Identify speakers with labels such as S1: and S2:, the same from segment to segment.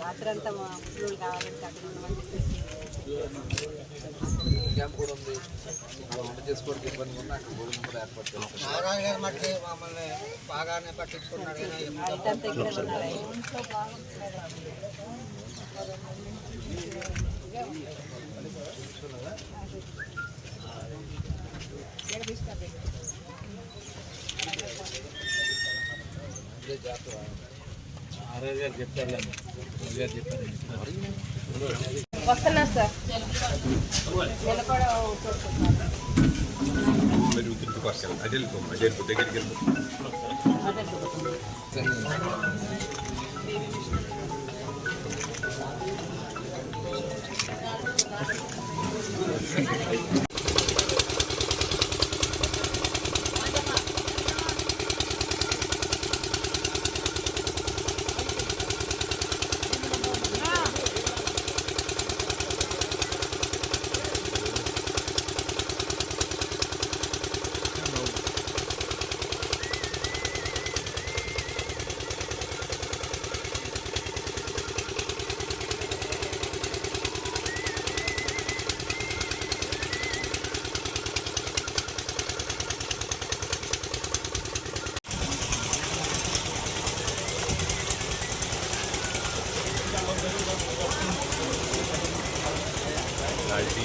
S1: రాత్రంతా మా కావాలంటే అక్కడ ఉండమని
S2: క్యాంప్ కూడా ఉంది వంట చేసుకోవడానికి ఇబ్బంది ఉన్నా అక్కడ భోజనం కూడా ఏర్పాటు చేస్తాం
S3: నారాయణ గారు మట్టి మమ్మల్ని బాగానే పట్టించుకున్నాడు కానీ
S1: అంతా ఇక్కడే ఉన్నారు ఇంట్లో
S2: ఇదే జాతర
S1: వస్తున్నారు సార్ నిలబడ
S4: మరి ఉత్తుకు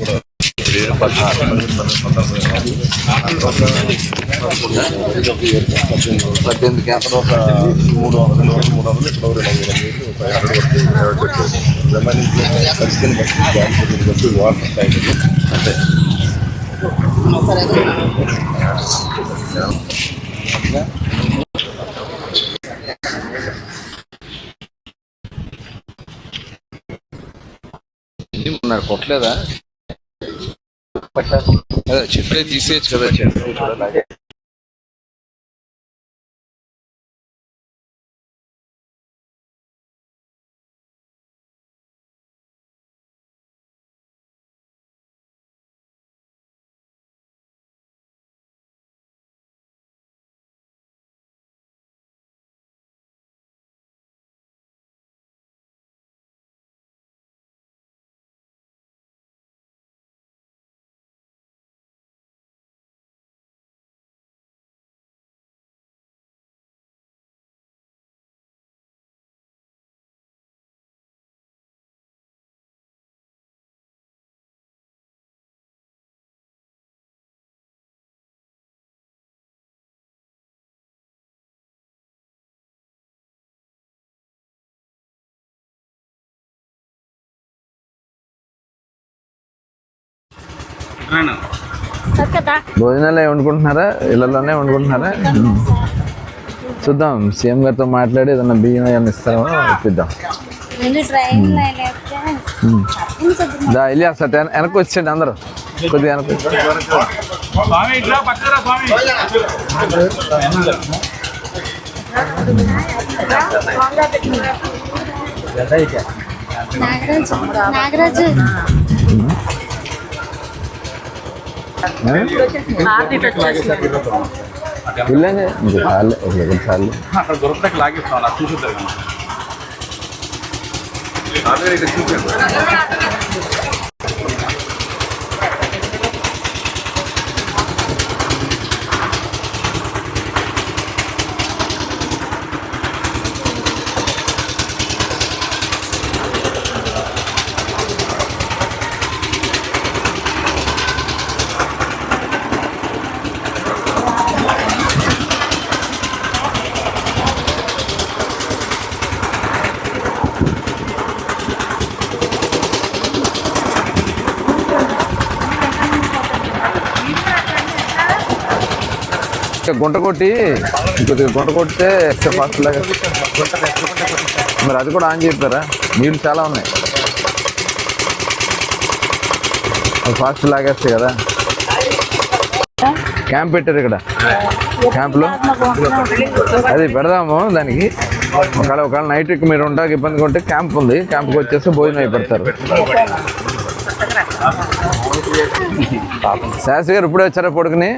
S4: ఉంటుందో
S2: పద్దెనిమిది క్యాంప్
S4: ఒక మూడు వందల వరకు మూడు వందలు ఇక్కడ రెండు వందల నీళ్ళు ఒక యాభై వరకు చెప్పారు రిమైనింగ్ పరిస్థితిని బట్టి గ్యాస్ బట్టి వాటర్ టైం అంతే
S2: ఉన్నారు కొట్టలేదా? అదే చెట్లే భోజనాలు వండుకుంటున్నారా ఇళ్ళలోనే వండుకుంటున్నారా చూద్దాం. సీఎం గారితో మాట్లాడి ఏదన్నా బియ్యం ఏమైనా ఇస్తామో ఇప్పిద్దాం దా వెళ్ళి అసలు వెనక్కి వచ్చేయండి అందరూ. కొద్దిగా వెనక్కి
S5: నాగరాజు. నాగరాజు.
S2: వెళ్ళండి ఇంకా చాలు ఒక దగ్గర చాలు
S6: అక్కడ దొరకడానికి లాగిస్తాం అలా చూసుద్దాం
S2: గుంట కొట్టి కొద్దిగా గుంట కొడితే ఎక్స్ట్రా ఫాస్ట్ లాగా మరి అది కూడా ఆన్ చేస్తారా నీళ్ళు చాలా ఉన్నాయి. ఫాస్ట్ లాగేస్తాయి కదా. క్యాంప్ పెట్టారు ఇక్కడ. క్యాంప్లో అది పెడదాము దానికి. ఒకవేళ ఒకవేళ నైట్ మీరు ఉంటాక ఇబ్బందిగా ఉంటే క్యాంప్ ఉంది. క్యాంప్కి వచ్చేసి భోజనం అయి పెడతారు శాస్త్రి గారు ఇప్పుడే వచ్చారా పడుకుని?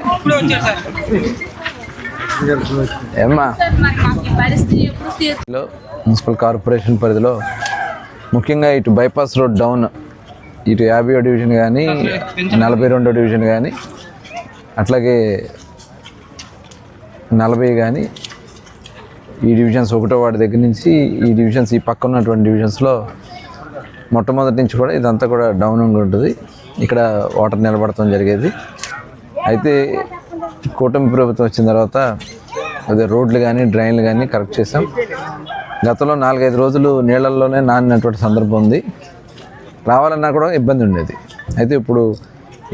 S2: మున్సిపల్ కార్పొరేషన్ పరిధిలో ముఖ్యంగా ఇటు బైపాస్ రోడ్ డౌన్ ఇటు యాభై డివిజన్ కానీ నలభై రెండో డివిజన్ కానీ అట్లాగే నలభై కానీ ఈ డివిజన్స్ ఒకటో వాడి దగ్గర నుంచి ఈ డివిజన్స్ ఈ పక్క ఉన్నటువంటి డివిజన్స్లో మొట్టమొదటి నుంచి కూడా ఇదంతా కూడా డౌన్ ఉంటుంది. ఇక్కడ వాటర్ నిలబడటం జరిగేది. అయితే కూటమి ప్రభుత్వం వచ్చిన తర్వాత అదే రోడ్లు కానీ డ్రైన్లు కానీ కరెక్ట్ చేసాం గతంలో నాలుగైదు రోజులు నీళ్ళల్లోనే నానినటువంటి సందర్భం ఉంది. రావాలన్నా కూడా ఇబ్బంది ఉండేది. అయితే ఇప్పుడు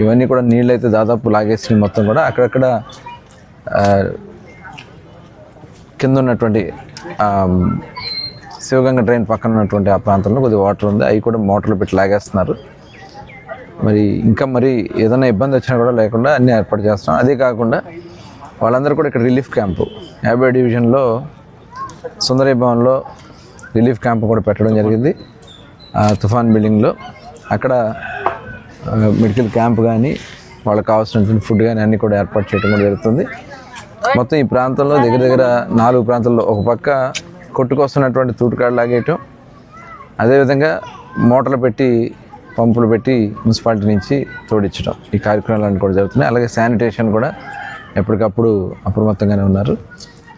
S2: ఇవన్నీ కూడా నీళ్ళు అయితే దాదాపు లాగేసి మొత్తం కూడా అక్కడక్కడ కింద ఉన్నటువంటి శివగంగ డ్రైన్ పక్కన ఉన్నటువంటి ఆ ప్రాంతంలో కొద్దిగా వాటర్ ఉంది. అవి కూడా మోటార్లు పెట్టి లాగేస్తున్నారు. మరి ఇంకా మరి ఏదైనా ఇబ్బంది వచ్చినా కూడా లేకుండా అన్నీ ఏర్పాటు చేస్తాం అదే కాకుండా వాళ్ళందరూ కూడా ఇక్కడ రిలీఫ్ క్యాంపు. యాభై డివిజన్లో సుందరీ భవన్లో రిలీఫ్ క్యాంప్ కూడా పెట్టడం జరిగింది. ఆ తుఫాన్ బిల్డింగ్లో. అక్కడ మెడికల్ క్యాంప్ కానీ వాళ్ళకి కావాల్సినటువంటి ఫుడ్ కానీ అన్నీ కూడా ఏర్పాటు చేయడం కూడా జరుగుతుంది. మొత్తం ఈ ప్రాంతంలో దగ్గర దగ్గర నాలుగు ప్రాంతాల్లో ఒక పక్క కొట్టుకొస్తున్నటువంటి తూటుకాడు లాగేయటం అదేవిధంగా మోటార్లు పెట్టి పంపులు పెట్టి మున్సిపాలిటీ నుంచి తోడించడం ఈ కార్యక్రమాలన్నీ కూడా జరుగుతున్నాయి. అలాగే శానిటేషన్ కూడా ఎప్పటికప్పుడు అప్రమత్తంగానే ఉన్నారు.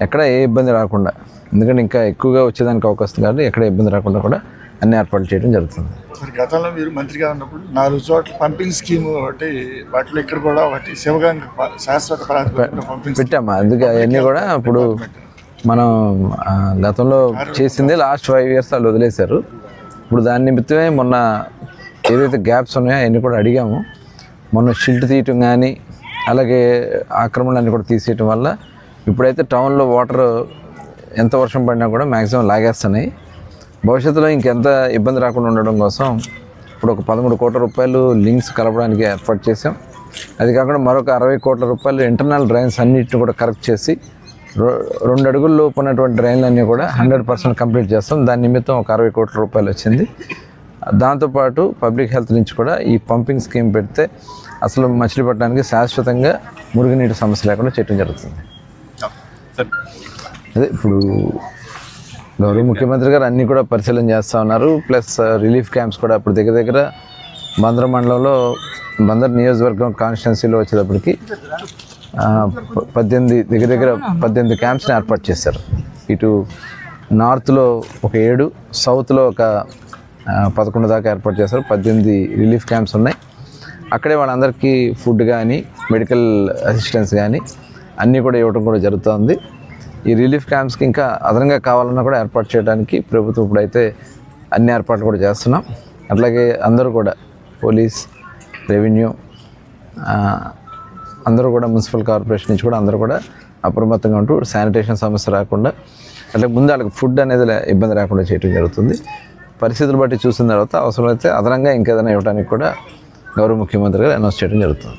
S2: ఎక్కడ ఏ ఇబ్బంది రాకుండా ఎందుకంటే ఇంకా ఎక్కువగా వచ్చేదానికి అవకాశం కాబట్టి ఎక్కడ ఇబ్బంది రాకుండా కూడా అన్ని ఏర్పాట్లు చేయడం జరుగుతుంది.
S7: మరి గతంలో మీరు మంత్రిగా ఉన్నప్పుడు నాలుగు చోట్ల పంపింగ్ స్కీమ్ ఒకటి వాటిలో ఇక్కడ కూడా ఒకటి శివగంగ శాశ్వత
S2: పెట్టామా? అందుకే అవన్నీ కూడా ఇప్పుడు మనం గతంలో చేసింది లాస్ట్ ఫైవ్ ఇయర్స్ వాళ్ళు వదిలేశారు. ఇప్పుడు దాని నిమిత్తమే మొన్న ఏదైతే గ్యాప్స్ ఉన్నాయో అవన్నీ కూడా అడిగాము. మొన్న షిల్ట్ తీయటం కానీ అలాగే ఆక్రమణలన్నీ కూడా తీసేయటం వల్ల ఇప్పుడైతే టౌన్లో వాటర్ ఎంత వర్షం పడినా కూడా మ్యాక్సిమం లాగేస్తున్నాయి. భవిష్యత్తులో ఇంకెంత ఇబ్బంది రాకుండా ఉండడం కోసం ఇప్పుడు ఒక పదమూడు కోట్ల రూపాయలు లింక్స్ కలపడానికి ఏర్పాటు చేసాం అది కాకుండా మరొక అరవై కోట్ల రూపాయలు ఇంటర్నల్ డ్రైన్స్ అన్నిటిని కూడా కరెక్ట్ చేసి రొ- రెండు అడుగుల లోపు ఉన్నటువంటి డ్రైన్లన్నీ కూడా హండ్రెడ్ పర్సెంట్ కంప్లీట్ చేస్తాం. దాని నిమిత్తం ఒక అరవై కోట్ల రూపాయలు వచ్చింది. దాంతోపాటు పబ్లిక్ హెల్త్ నుంచి కూడా ఈ పంపింగ్ స్కీమ్ పెడితే అసలు మచిలీపట్నానికి శాశ్వతంగా మురుగునీటి సమస్య లేకుండా చేయడం జరుగుతుంది. అదే ఇప్పుడు గౌరవ ముఖ్యమంత్రి గారు అన్నీ కూడా పరిశీలన చేస్తూ ఉన్నారు. ప్లస్ రిలీఫ్ క్యాంప్స్ కూడా ఇప్పుడు దగ్గర దగ్గర బందర్ మండలంలో బందర్ నియోజకవర్గం కాన్స్టిట్యున్సీలో వచ్చేటప్పటికి పద్దెనిమిది దగ్గర దగ్గర పద్దెనిమిది క్యాంప్స్ని ఏర్పాటు చేశారు. ఇటు నార్త్లో ఒక ఏడు సౌత్లో ఒక పదకొండు దాకా ఏర్పాటు చేశారు. పద్దెనిమిది రిలీఫ్ క్యాంప్స్ ఉన్నాయి. అక్కడే వాళ్ళందరికీ ఫుడ్ కానీ మెడికల్ అసిస్టెన్స్ కానీ అన్నీ కూడా ఇవ్వడం కూడా జరుగుతుంది. ఈ రిలీఫ్ క్యాంప్స్కి ఇంకా అదనంగా కావాలన్నా కూడా ఏర్పాటు చేయడానికి ప్రభుత్వం ఇప్పుడైతే అన్ని ఏర్పాట్లు కూడా చేస్తున్నాం. అట్లాగే అందరూ కూడా పోలీస్ రెవెన్యూ అందరూ కూడా మున్సిపల్ కార్పొరేషన్ నుంచి కూడా అందరూ కూడా అప్రమత్తంగా ఉంటూ శానిటేషన్ సమస్య రాకుండా అంటే ముందు వాళ్ళకి ఫుడ్ అనేది ఇబ్బంది రాకుండా చేయడం జరుగుతుంది. పరిస్థితులు బట్టి చూసిన తర్వాత అవసరమైతే అదనంగా ఇంకేదైనా ఇవ్వడానికి కూడా గౌరవ ముఖ్యమంత్రి గారు అనౌన్స్ చేయడం జరుగుతుంది.